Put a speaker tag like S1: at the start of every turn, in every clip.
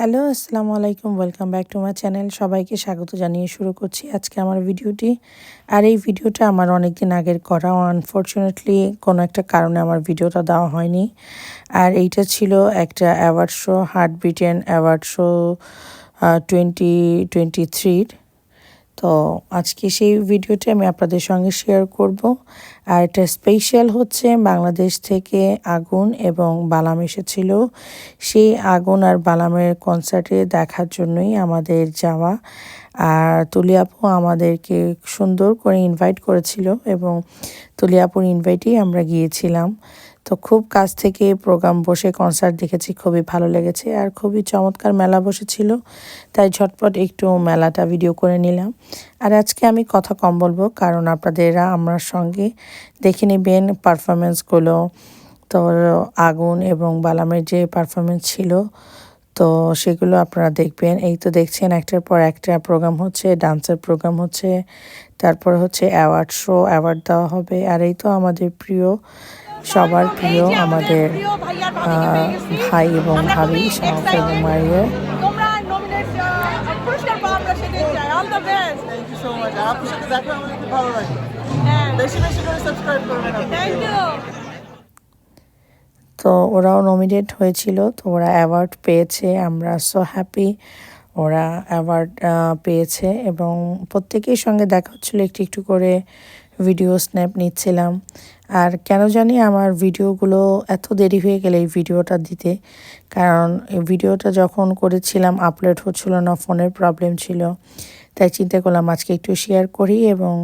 S1: Hello, আসসালামু আলাইকুম, welcome back to my channel. সবাইকে স্বাগত জানিয়ে শুরু করছি আজকে আমার ভিডিওটি। আর এই ভিডিওটা আমার অনেক দিন আগের করা। আনফর্চুনেটলি কোনো একটা কারণে আমার ভিডিওটা দেওয়া হয়নি। আর এইটা ছিল একটা award show heart Britain award show twenty twenty থ্রির তো আজকে সেই ভিডিওটি আমি আপনাদের সঙ্গে শেয়ার করব। আর এটা স্পেশাল হচ্ছে বাংলাদেশ থেকে আগুন এবং বালাম এসেছিল। সেই আগুন আর বালামের কনসার্টে দেখার জন্যই আমাদের যাওয়া। আর তুলিয়াপু আমাদেরকে সুন্দর করে ইনভাইট করেছিল এবং তুলিয়াপুর ইনভাইটেই আমরা গিয়েছিলাম। তো খুব কাছ থেকে প্রোগ্রাম বসে কনসার্ট দেখেছি, খুবই ভালো লেগেছে আর খুবই চমৎকার মেলা বসেছিল, তাই ঝটপট একটু মেলাটা ভিডিও করে নিলাম। আর আজকে আমি কথা কম বলব, কারণ আপনাদের আমার সঙ্গে দেখে নেবেন পারফরমেন্সগুলো তো আগুন এবং বালামের যে পারফরমেন্স ছিল, তো সেগুলো আপনারা দেখবেন। এই তো দেখছেন একটার পর একটা প্রোগ্রাম হচ্ছে ডান্সের প্রোগ্রাম হচ্ছে, তারপর হচ্ছে অ্যাওয়ার্ড শো অ্যাওয়ার্ড দেওয়া হবে। আর এই তো আমাদের প্রিয় সবার প্রিয় আমাদের ভাই এবং ভাবি শাহ এবং তো ওরাও নমিনেট হয়েছিল, তো ওরা অ্যাওয়ার্ড পেয়েছে, আমরা সো হ্যাপি ওরা অ্যাওয়ার্ড পেয়েছে এবং প্রত্যেকের সঙ্গে দেখা হচ্ছিল একটু একটু করে। ভিডিও স্ন্যাপ নিচ্ছিলাম। আর কেন জানি আমার ভিডিওগুলো এত দেরি হয়ে গেলে এই ভিডিওটা দিতে। কারণ এই ভিডিওটা যখন করেছিলাম আপলোড হচ্ছিল না, ফোনের প্রবলেম ছিল। তাই চিন্তা করলাম আজকে একটু শেয়ার করি এবং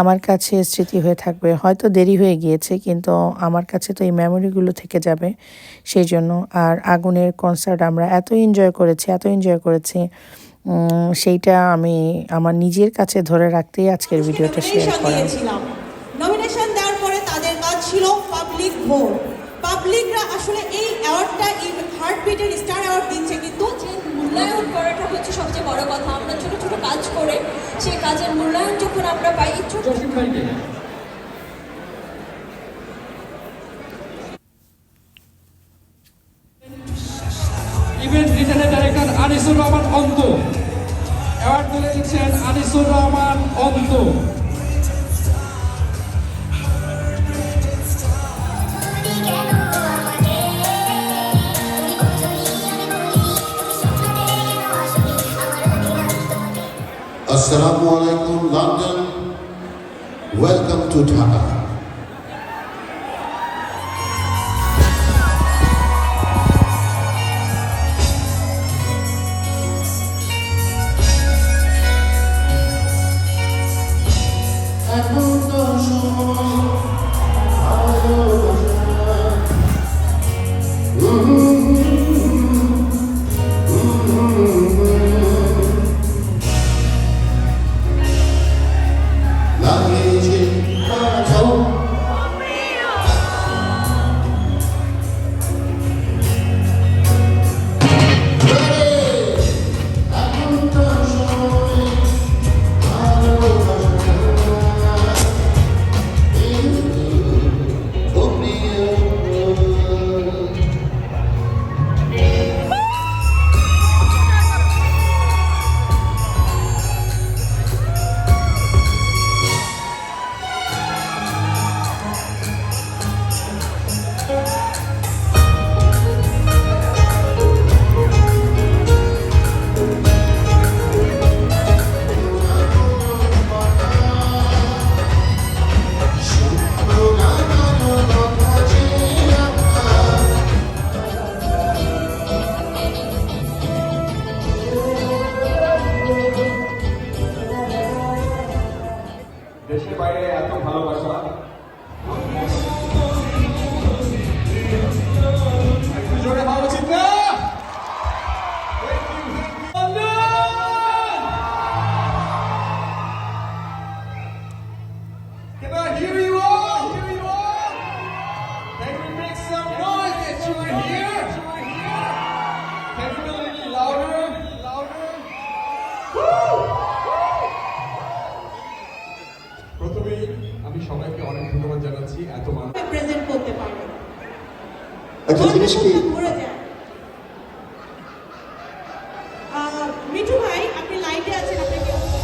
S1: আমার কাছে স্মৃতি হয়ে থাকবে। হয়তো দেরি হয়ে গিয়েছে, কিন্তু আমার কাছে তো এই মেমোরিগুলো থেকে যাবে সেই জন্য। আর আগুনের কনসার্ট আমরা এত এনজয় করেছি, এত এনজয় করেছি। সেইটা আমি আমার নিজের কাছে ধরে রাখতেই আজকের ভিডিওটা শেয়ার করা।
S2: দিয়েছিলাম। নমিনেশন দেওয়ার পরে তাদের কাজ ছিল পাবলিক ভোট পাবলিকরা আসলে এই অ্যাওয়ার্ডটা এই হার্টবিটের স্টার অ্যাওয়ার্ড দিচ্ছে কিন্তু
S3: যে মূল্যায়ন করাটা হচ্ছে সবচেয়ে বড় কথা। আমরা ছোট ছোট কাজ করে সেই কাজের মূল্যায়ন যখন আমরা পাই। ছোট
S4: রিটার্নের ডাইরেক্টর আনিসুর রহমান অন্ত অ্যাওয়ার্ড তুলে দিচ্ছেন আনিসুর রহমান অন্ত
S5: Assalamu alaikum, London. Welcome to Dhaka.
S4: এত ভালোবাসা প্রথমেই আমি সবাইকে অনেক ধন্যবাদ জানাচ্ছি এত মানুষ
S2: প্রেজেন্ট করতে পারবে
S5: একটা জিনিস কি?
S2: মিঠু ভাই আপনি লাইটে আছেন আপনাকে
S5: আগামী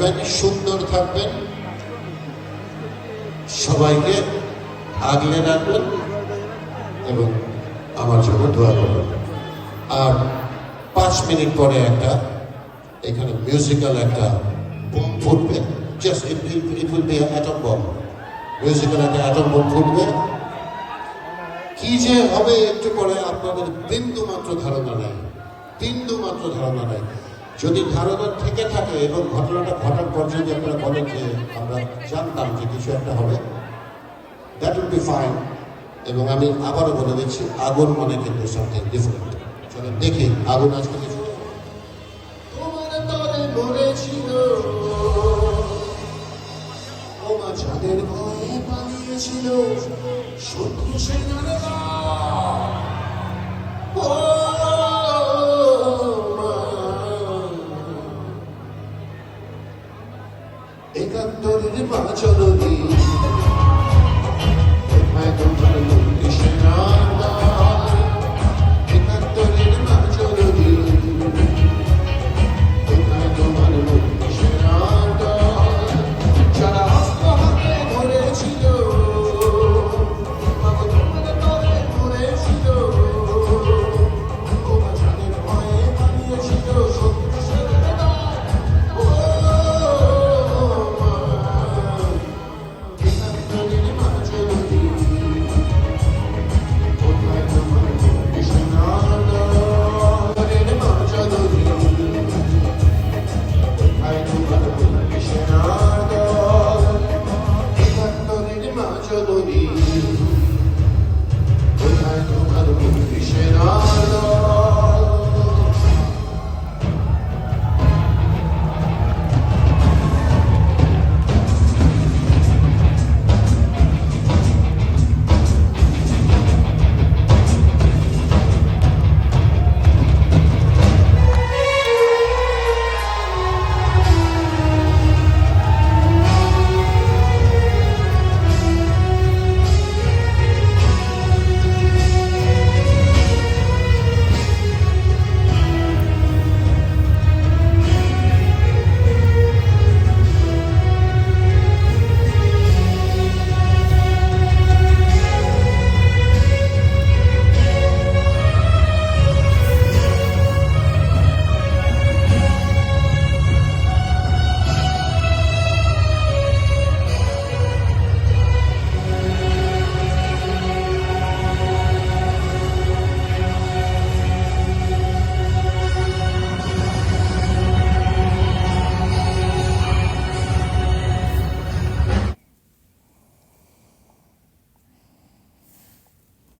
S5: থাকবেন, সুন্দর থাকবেন। সবাইকে আগলে রাখবেন এবং আমার জন্য দোয়া করবেন। আর পাঁচ মিনিট পরে একটা, এখানে মিউজিক্যাল একটা বোম ফুটবে। Just it will be atom bomb musical একটা অ্যাটম বম ফুটবে। কি যে হবে একটু পরে আপনাদের বিন্দু মাত্র ধারণা নেই। বিন্দু মাত্র ধারণা নেই। যদি ধারণা থেকে থাকে এবং ঘটনাটা ঘটার পর যদি আপনারা বলেন যে আমরা জানতাম যে কিছু একটা হবে দ্যাট উইল বি ফাইন এবং আমি আবারও বলে দিচ্ছি, আগুন মানে কিন্তু সামথিং ডিফারেন্ট চলো দেখি, আগুন আজকে কিছু পালিয়েছিল। শত্রু সেনারা একাত্তরের চলনী